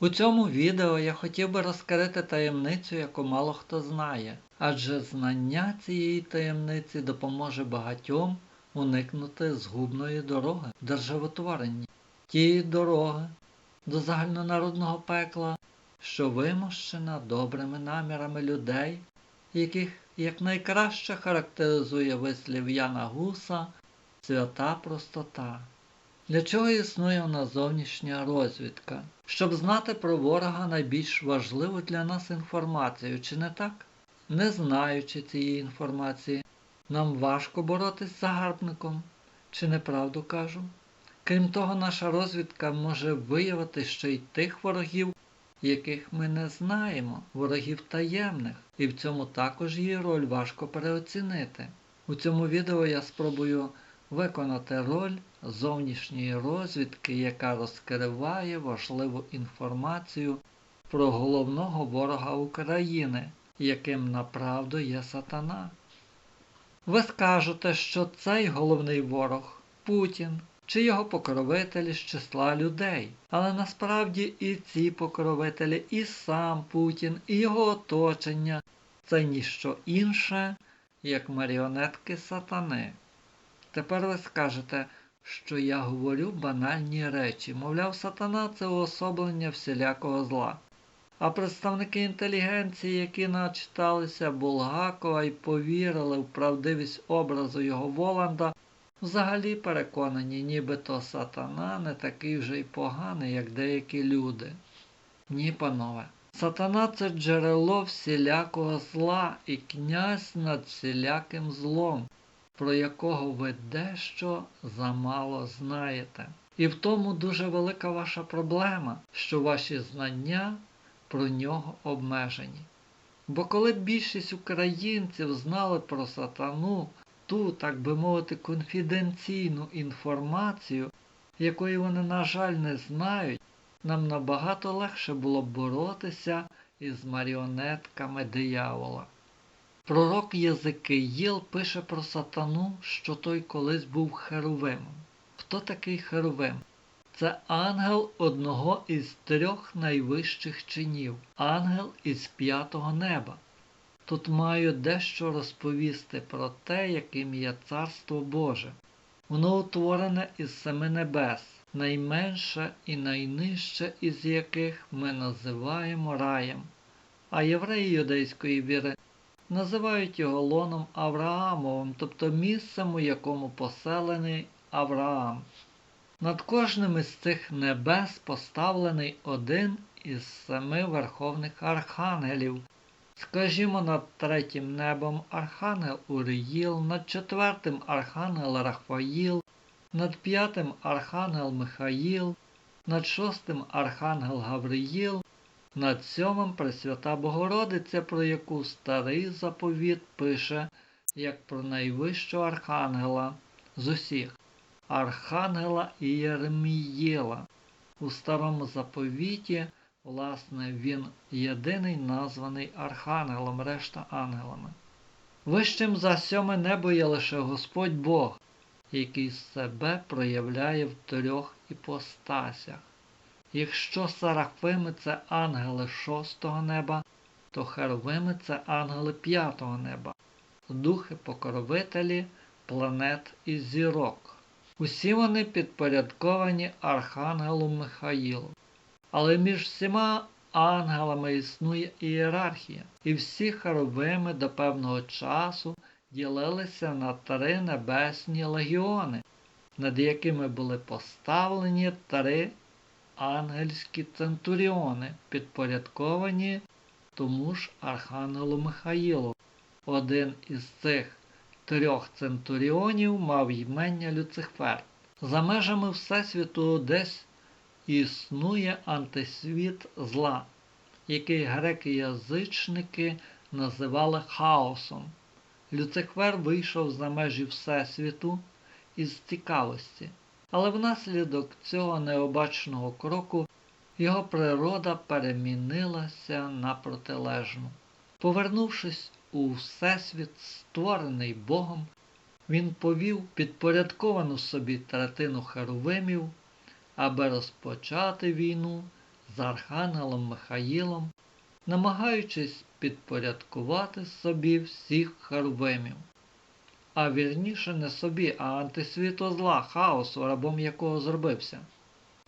У цьому відео я хотів би розкрити таємницю, яку мало хто знає, адже знання цієї таємниці допоможе багатьом уникнути згубної дороги в державотворенні, тієї дороги до загальнонародного пекла, що вимощена добрими намірами людей, яких якнайкраще характеризує вислів Яна Гуса свята простота. Для чого існує у нас зовнішня розвідка? Щоб знати про ворога найбільш важливу для нас інформацію, чи не так? Не знаючи цієї інформації, нам важко боротись з загарбником, чи неправду кажу? Крім того, наша розвідка може виявити ще й тих ворогів, яких ми не знаємо, ворогів таємних, і в цьому також її роль важко переоцінити. У цьому відео я спробую виконати роль зовнішньої розвідки, яка розкриває важливу інформацію про головного ворога України, яким направду є сатана. Ви скажете, що цей головний ворог Путін чи його покровителі з числа людей. Але насправді і ці покровителі, і сам Путін, і його оточення це ніщо інше, як маріонетки сатани. Тепер ви скажете, що я говорю банальні речі, мовляв, сатана це уособлення всілякого зла. А представники інтелігенції, які начиталися Булгакова і повірили в правдивість образу його Воланда, взагалі переконані, нібито сатана не такий вже й поганий, як деякі люди. Ні, панове. Сатана це джерело всілякого зла і князь над всіляким злом, про якого ви дещо замало знаєте. І в тому дуже велика ваша проблема, що ваші знання про нього обмежені. Бо коли більшість українців знали про сатану, ту, так би мовити, конфіденційну інформацію, якої вони, на жаль, не знають, нам набагато легше було боротися із маріонетками диявола. Пророк Єзикиїл пише про сатану, що той колись був херовимом. Хто такий херовим? Це ангел одного із трьох найвищих чинів, ангел із п'ятого неба. Тут маю дещо розповісти про те, яким є Царство Боже. Воно утворене із семи небес, найменше і найнижче із яких ми називаємо раєм. А євреї юдейської віри називають його лоном Авраамовим, тобто місцем, у якому поселений Авраам. Над кожним із цих небес поставлений один із семи верховних архангелів. Скажімо, над третім небом Архангел Уріїл, над четвертим Архангел Рафаїл, над п'ятим Архангел Михаїл, над шостим Архангел Гавриїл, над сьомим Пресвята Богородиця, про яку старий заповіт пише, як про найвищого архангела з усіх. Архангела Єрмієла. У старому заповіті, власне, він єдиний названий Архангелом, решта ангелами. Вищим за сьоме небо є лише Господь Бог, який себе проявляє в трьох іпостасях. Якщо сарафими це ангели шостого неба, то херовими це ангели п'ятого неба, духи покровителі планет і зірок. Усі вони підпорядковані Архангелу Михаїлу. Але між всіма ангелами існує ієрархія, і всі хоровими до певного часу ділилися на три небесні легіони, над якими були поставлені три ангельські центуріони, підпорядковані тому ж Архангелу Михаїлу. Один із цих трьох центуріонів мав ймення Люцифер. За межами Всесвіту десь існує антисвіт зла, який греки-язичники називали хаосом. Люцифер вийшов за межі Всесвіту із цікавості, але внаслідок цього необачного кроку його природа перемінилася на протилежну. Повернувшись у Всесвіт, створений Богом, він повів підпорядковану собі третину херовимів, аби розпочати війну з архангелом Михаїлом, намагаючись підпорядкувати собі всіх харвимів. А вірніше не собі, а антисвіту зла, хаосу, рабом якого зробився.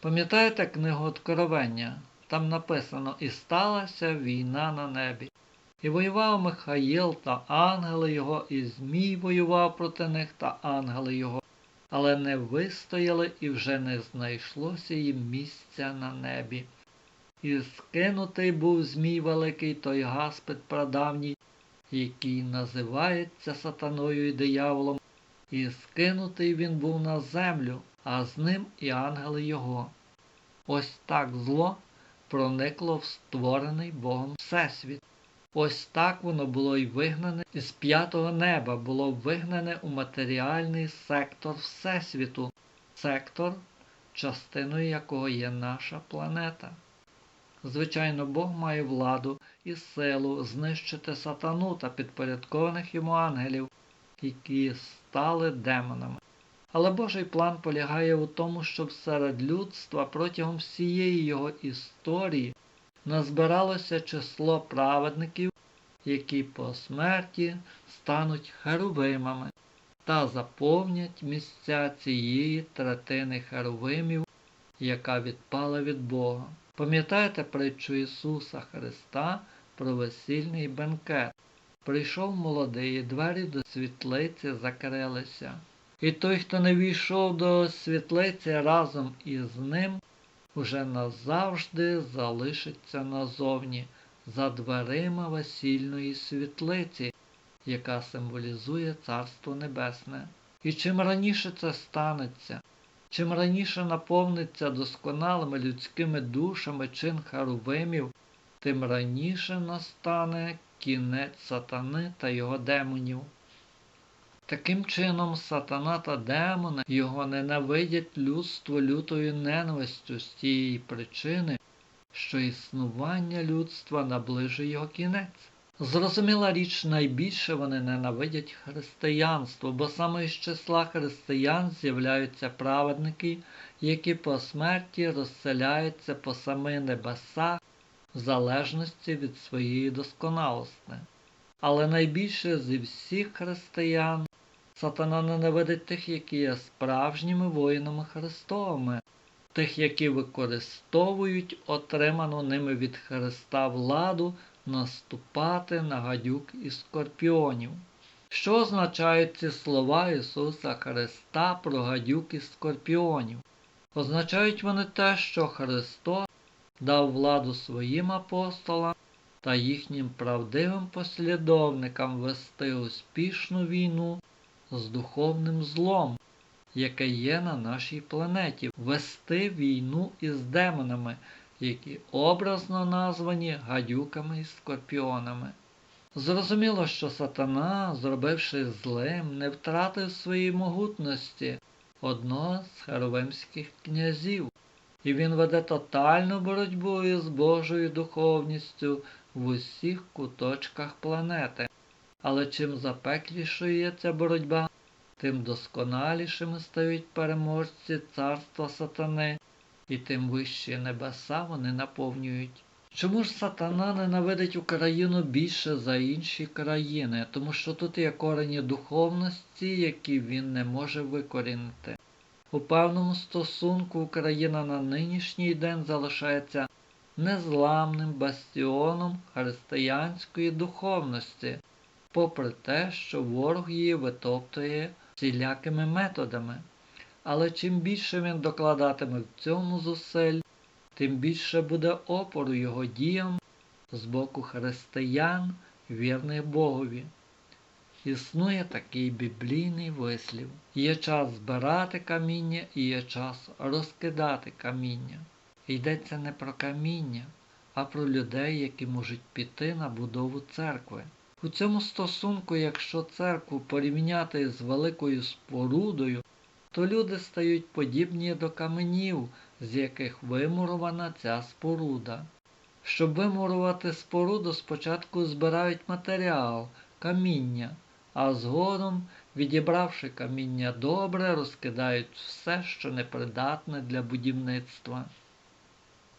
Пам'ятаєте книгу Откровення? Там написано І сталася війна на небі. І воював Михаїл та ангели його, і Змій воював проти них та ангели його, але не вистояли і вже не знайшлося їм місця на небі. І скинутий був Змій Великий той гаспит прадавній, який називається сатаною і дияволом, і скинутий він був на землю, а з ним і ангели його. Ось так зло проникло в створений Богом Всесвіт. Ось так воно було й вигнане із п'ятого неба, було вигнане у матеріальний сектор Всесвіту, сектор, частиною якого є наша планета. Звичайно, Бог має владу і силу знищити сатану та підпорядкованих йому ангелів, які стали демонами. Але Божий план полягає у тому, щоб серед людства протягом всієї його історії назбиралося число праведників, які по смерті стануть херувимами та заповнять місця цієї третини херувимів, яка відпала від Бога. Пам'ятаєте притчу Ісуса Христа про весільний бенкет? Прийшов молодий, і двері до світлиці закрилися. І той, хто не війшов до світлиці разом із ним, уже назавжди залишиться назовні, за дверима весільної світлиці, яка символізує Царство Небесне. І чим раніше це станеться, чим раніше наповниться досконалими людськими душами чин Харувимів, тим раніше настане кінець сатани та його демонів. Таким чином, сатана та демони його ненавидять людство лютою ненавистю з тієї причини, що існування людства наближує його кінець. Зрозуміла річ, найбільше вони ненавидять християнство, бо саме із числа християн з'являються праведники, які по смерті розселяються по сами небеса в залежності від своєї досконалості. Але найбільше зі всіх християн Сатана ненавидить тих, які є справжніми воїнами Христовими, тих, які використовують отриману ними від Христа владу наступати на гадюк і скорпіонів. Що означають ці слова Ісуса Христа про гадюк і скорпіонів? Означають вони те, що Христос дав владу своїм апостолам та їхнім правдивим послідовникам вести успішну війну з духовним злом, яке є на нашій планеті, вести війну із демонами, які образно названі гадюками і скорпіонами. Зрозуміло, що сатана, зробивши злим, не втратив своєї могутності одного з херовимських князів, і він веде тотальну боротьбу із Божою духовністю в усіх куточках планети. Але чим запеклішою є ця боротьба, тим досконалішими стають переможці царства сатани, і тим вищі небеса вони наповнюють. Чому ж сатана ненавидить Україну більше за інші країни? Тому що тут є корені духовності, які він не може викорінити. У певному стосунку Україна на нинішній день залишається незламним бастіоном християнської духовності, попри те, що ворог її витоптує всілякими методами. Але чим більше він докладатиме в цьому зусиль, тим більше буде опору його діям з боку християн, вірних Богові. Існує такий біблійний вислів. Є час збирати каміння і є час розкидати каміння. Йдеться не про каміння, а про людей, які можуть піти на будову церкви. У цьому стосунку, якщо церкву порівняти з великою спорудою, то люди стають подібні до каменів, з яких вимурована ця споруда. Щоб вимурувати споруду, спочатку збирають матеріал, каміння, а згодом, відібравши каміння добре, розкидають все, що непридатне для будівництва.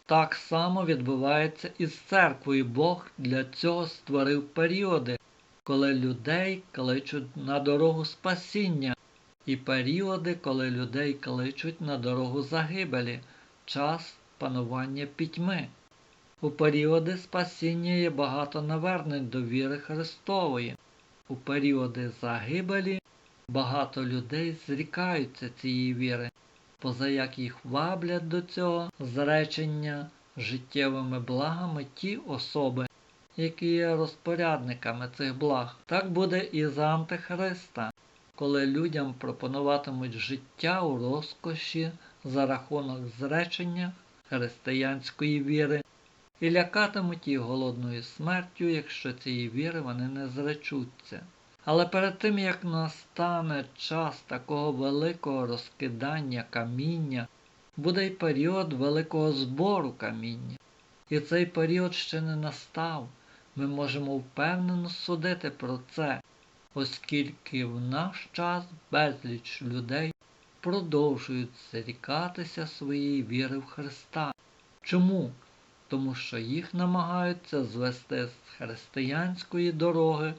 Так само відбувається і з церквою. Бог для цього створив періоди, коли людей кличуть на дорогу спасіння, і періоди, коли людей кличуть на дорогу загибелі, час панування пітьми. У періоди спасіння є багато навернень до віри Христової. У періоди загибелі багато людей зрікаються цієї віри, позаяк їх ваблять до цього зречення життєвими благами ті особи, які є розпорядниками цих благ. Так буде і за Антихриста, коли людям пропонуватимуть життя у розкоші за рахунок зречення християнської віри і лякатимуть їх голодною смертю, якщо цієї віри вони не зречуться. Але перед тим як настане час такого великого розкидання каміння, буде й період великого збору каміння. І цей період ще не настав. Ми можемо впевнено судити про це, оскільки в наш час безліч людей продовжують зрікатися своєї віри в Христа. Чому? Тому що їх намагаються звести з християнської дороги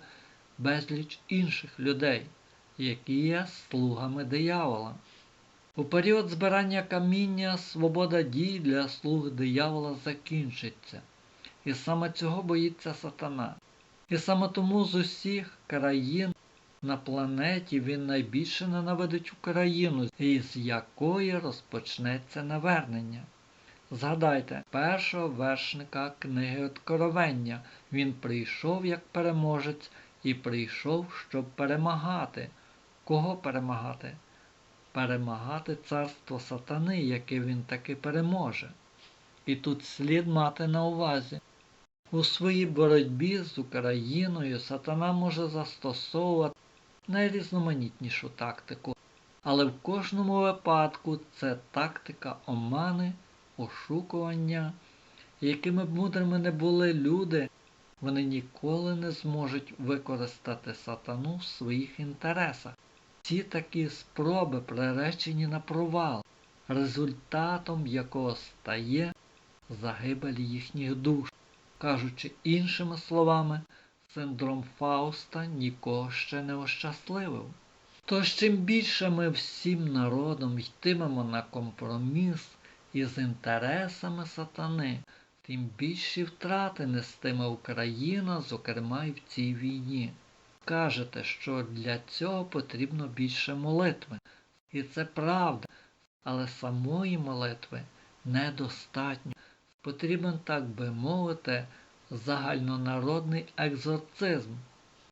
безліч інших людей, які є слугами диявола. У період збирання каміння свобода дій для слуг диявола закінчиться. І саме цього боїться сатана. І саме тому з усіх країн на планеті він найбільше ненавидить Україну, із якої розпочнеться навернення. Згадайте першого вершника книги Откровення. Він прийшов як переможець і прийшов, щоб перемагати. Кого перемагати? Перемагати царство сатани, яке він таки переможе. І тут слід мати на увазі. У своїй боротьбі з Україною сатана може застосовувати найрізноманітнішу тактику, але в кожному випадку це тактика омани, ошукування, якими б мудрими не були люди, вони ніколи не зможуть використати сатану в своїх інтересах. Ці такі спроби приречені на провал, результатом якого стає загибель їхніх душ. Кажучи іншими словами, синдром Фауста нікого ще не ощасливив. Тож чим більше ми всім народом йтимемо на компроміс із інтересами сатани, тим більші втрати нестиме Україна, зокрема і в цій війні. Кажете, що для цього потрібно більше молитви. І це правда, але самої молитви недостатньо. Потрібен, так би мовити, загальнонародний екзорцизм.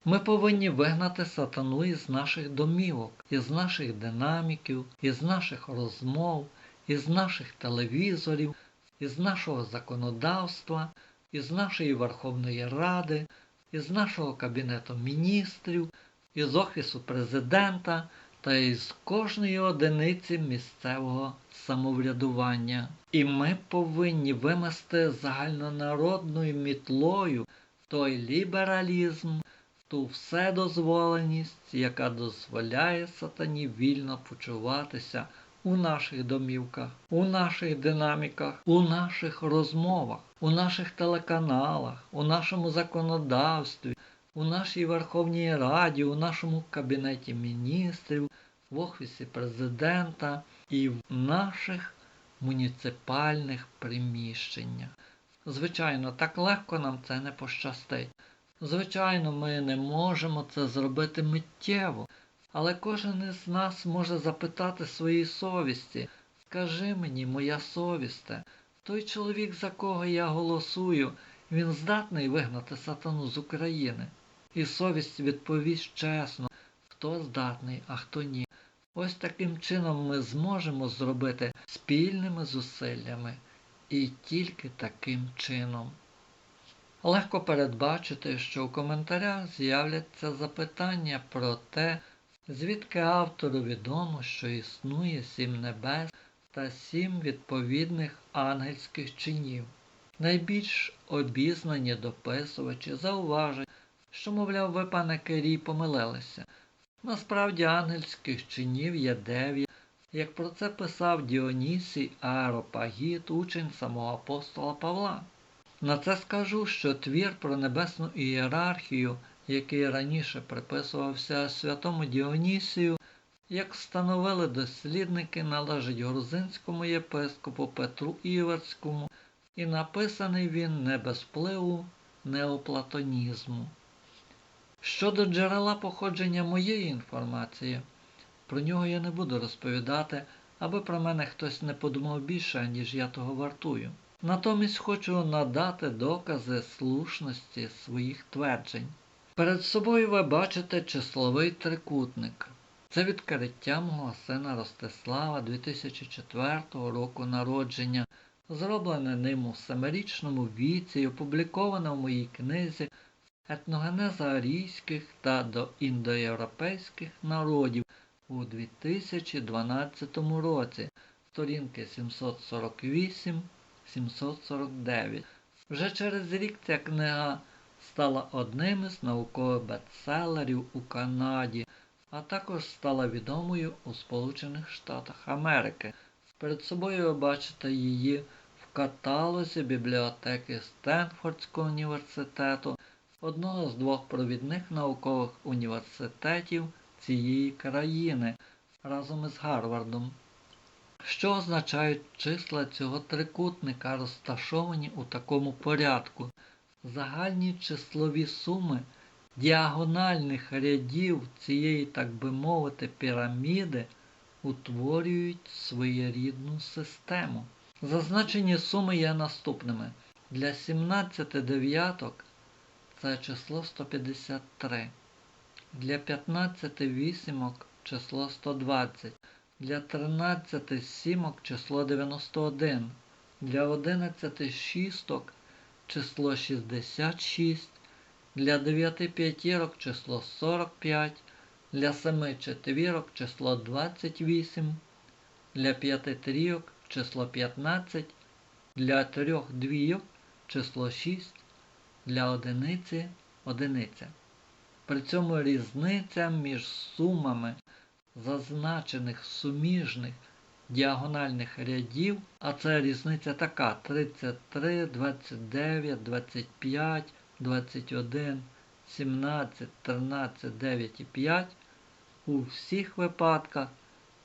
Ми повинні вигнати сатану із наших домівок, із наших динаміків, із наших розмов, із наших телевізорів, із нашого законодавства, із нашої Верховної Ради, із нашого Кабінету міністрів, із Офісу президента та із кожної одиниці місцевого самоврядування. І ми повинні вимести загальнонародною мітлою той лібералізм, ту вседозволеність, яка дозволяє сатані вільно почуватися у наших домівках, у наших динаміках, у наших розмовах, у наших телеканалах, у нашому законодавстві, у нашій Верховній Раді, у нашому Кабінеті міністрів, в Офісі президента і в наших муніципальних приміщеннях. Звичайно, так легко нам це не пощастить. Звичайно, ми не можемо це зробити миттєво, але кожен із нас може запитати своїй совісті Скажи мені, моя совісте, той чоловік, за кого я голосую, він здатний вигнати сатану з України. І совість відповість чесно, хто здатний, а хто ні. Ось таким чином ми зможемо зробити спільними зусиллями і тільки таким чином. Легко передбачити, що в коментарях з'являться запитання про те, звідки автору відомо, що існує сім небес та сім відповідних ангельських чинів. Найбільш обізнані дописувачі зауважують, що, мовляв, ви, пане Керій, помилилися. Насправді ангельських чинів є дев'ять, як про це писав Діонісій Аеропагіт, учень самого апостола Павла. На це скажу, що твір про небесну ієрархію, який раніше приписувався святому Діонісію, як встановили дослідники, належить грузинському єпископу Петру Іверському, і написаний він не без впливу неоплатонізму. Щодо джерела походження моєї інформації, про нього я не буду розповідати, аби про мене хтось не подумав більше, ніж я того вартую. Натомість хочу надати докази слушності своїх тверджень. Перед собою ви бачите числовий трикутник. Це відкриття мого сина Ростислава 2004 року народження, зроблене ним у семирічному віці і опубліковане в моїй книзі Етногенеза арійських та до індоєвропейських народів у 2012 році, сторінки 748-749. Вже через рік ця книга стала одним із наукових бестселерів у Канаді, а також стала відомою у Сполучених Штатах Америки. Перед собою ви бачите її в каталозі бібліотеки Стенфордського університету, одного з двох провідних наукових університетів цієї країни разом із Гарвардом. Що означають числа цього трикутника, розташовані у такому порядку? Загальні числові суми діагональних рядів цієї, так би мовити, піраміди утворюють своєрідну систему. Зазначені суми є наступними. Для 17 дев'яток це число 153. Для 15 вісімок число 120. Для 13 сімок число 91. Для 11 шісток число 66. Для 9 п'ятірок число 45. Для 7 четвірок число 28. Для 5 трійок число 15. Для 3 двійок число 6. Для одиниці одиниця. При цьому різниця між сумами зазначених суміжних діагональних рядів, а це різниця така 33, 29, 25, 21, 17, 13, 9 і 5 у всіх випадках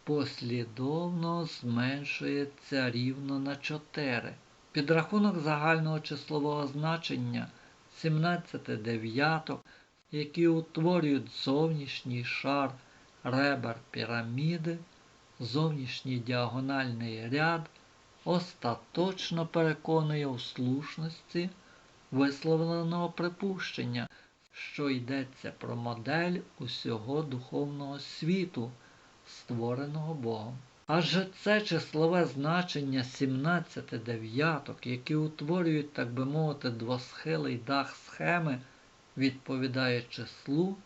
послідовно зменшується рівно на 4. Підрахунок загального числового значення 17 дев'яток, які утворюють зовнішній шар ребер піраміди, зовнішній діагональний ряд, остаточно переконує у слушності висловленого припущення, що йдеться про модель усього духовного світу, створеного Богом. Адже це числове значення 17 дев'яток, які утворюють, так би мовити, двосхилий дах схеми, відповідає числу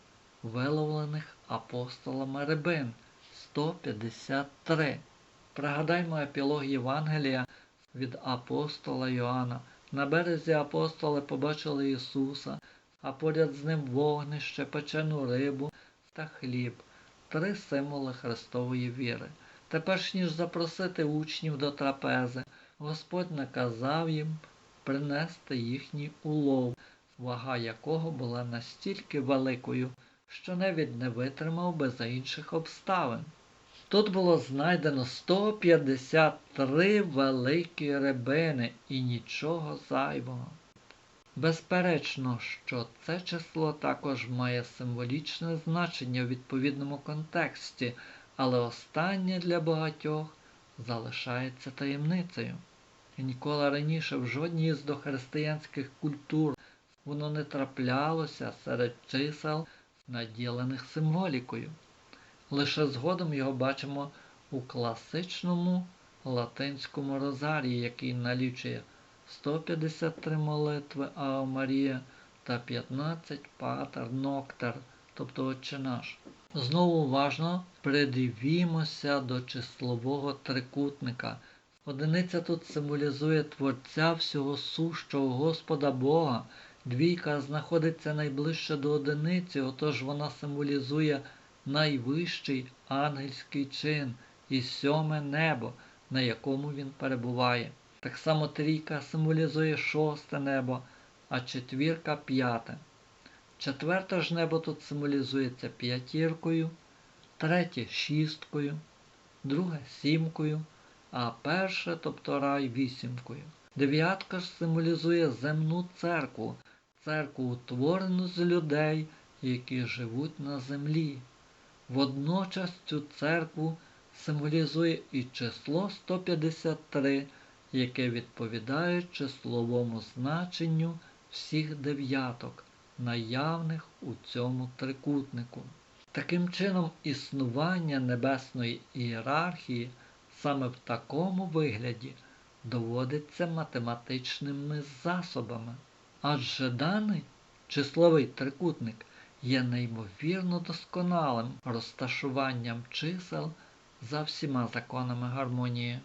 виловлених апостолами рибин 153. Пригадаймо епілог Євангелія від апостола Йоанна. На березі апостоли побачили Ісуса, а поряд з ним вогнище, печену рибу та хліб три символи Христової віри. Тепер ніж запросити учнів до трапези, Господь наказав їм принести їхній улов, вага якого була настільки великою, що навіть не витримав би за інших обставин. Тут було знайдено 153 великі рибини і нічого зайвого. Безперечно, що це число також має символічне значення в відповідному контексті, але останнє для багатьох залишається таємницею. І ніколи раніше в жодній з дохристиянських культур воно не траплялося серед чисел, наділених символікою. Лише згодом його бачимо у класичному латинському розарії, який налічує 153 молитви Ава Марія та 15 Патер Ноктер, тобто Отче наш. Знову уважно придивімося до числового трикутника. Одиниця тут символізує Творця всього сущого Господа Бога. Двійка знаходиться найближче до одиниці, отож вона символізує найвищий ангельський чин, і сьоме небо, на якому він перебуває. Так само трійка символізує шосте небо, а четвірка п'яте. Четверте ж небо тут символізується п'ятіркою, третє шісткою, друге сімкою, а перше, тобто рай, вісімкою. Дев'ятка ж символізує земну церкву, церкву утворену з людей, які живуть на землі. Водночас цю церкву символізує і число 153, яке відповідає числовому значенню всіх дев'яток, наявних у цьому трикутнику. Таким чином, існування небесної ієрархії саме в такому вигляді доводиться математичними засобами. Адже даний числовий трикутник є неймовірно досконалим розташуванням чисел за всіма законами гармонії.